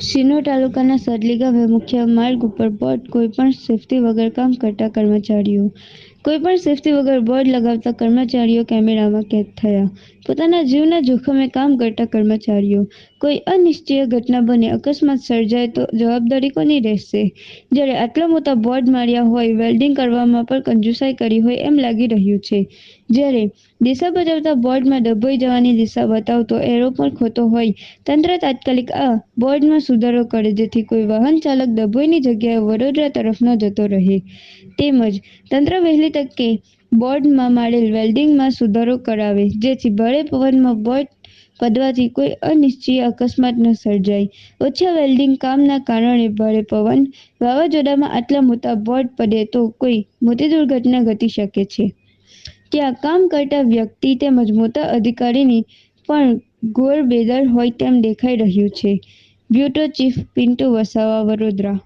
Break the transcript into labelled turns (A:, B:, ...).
A: શિનોર તાલુકાના સદલી ગામે મુખ્ય માર્ગ ઉપર બોર્ડ કોઈપણ સેફટી વગર કામ કરતા કર્મચારીઓ કોઈપણ સેફટી વગર બોર્ડ લગાવતા કર્મચારીઓ કેમેરામાં કેદ થયા. પોતાના જીવના જોખમે કામ કરતા કર્મચારીઓ, કોઈ અનિશ્ચિય ઘટના બને, અકસ્માત સર્જાય તો જવાબદારી કોની રહેશે? જ્યારે આટલા મોટા બોર્ડ માર્યા હોય વેલ્ડિંગ કરવામાં પણ કંજુસાઈ કરી હોય એમ લાગી રહ્યું છે. જ્યારે દિશા બજાવતા બોર્ડમાં ડબોઈ જવાની દિશા બતાવતો એરો પણ ખોટો હોય, તંત્ર તાત્કાલિક આ બોર્ડમાં સુધારો કરે જેથી કોઈ વાહન ચાલક ડભોઈની જગ્યાએ વડોદરા તરફ ન જતો રહે. તેમજ તંત્ર વહેલી તકે બોર્ડમાં મારેલ વેલ્ડિંગમાં સુધારો કરાવે, જેથી ભારે પવનમાં બોર્ડ પડવાથી કોઈ અનિશ્ચિત અકસ્માત ન સર્જાય. ઓછા વેલ્ડિંગ કામના કારણે ભારે પવન વાવાઝોડામાં આટલા મોટા બોર્ડ પડે તો કોઈ મોટી દુર્ઘટના ઘટી શકે છે. ત્યાં કામ કરતા વ્યક્તિ તેમજ મોટા અધિકારીની પણ ઘોર બેદર હોય તેમ દેખાઈ રહ્યું છે. Bureau chief Pintu Vasava, Vadodara.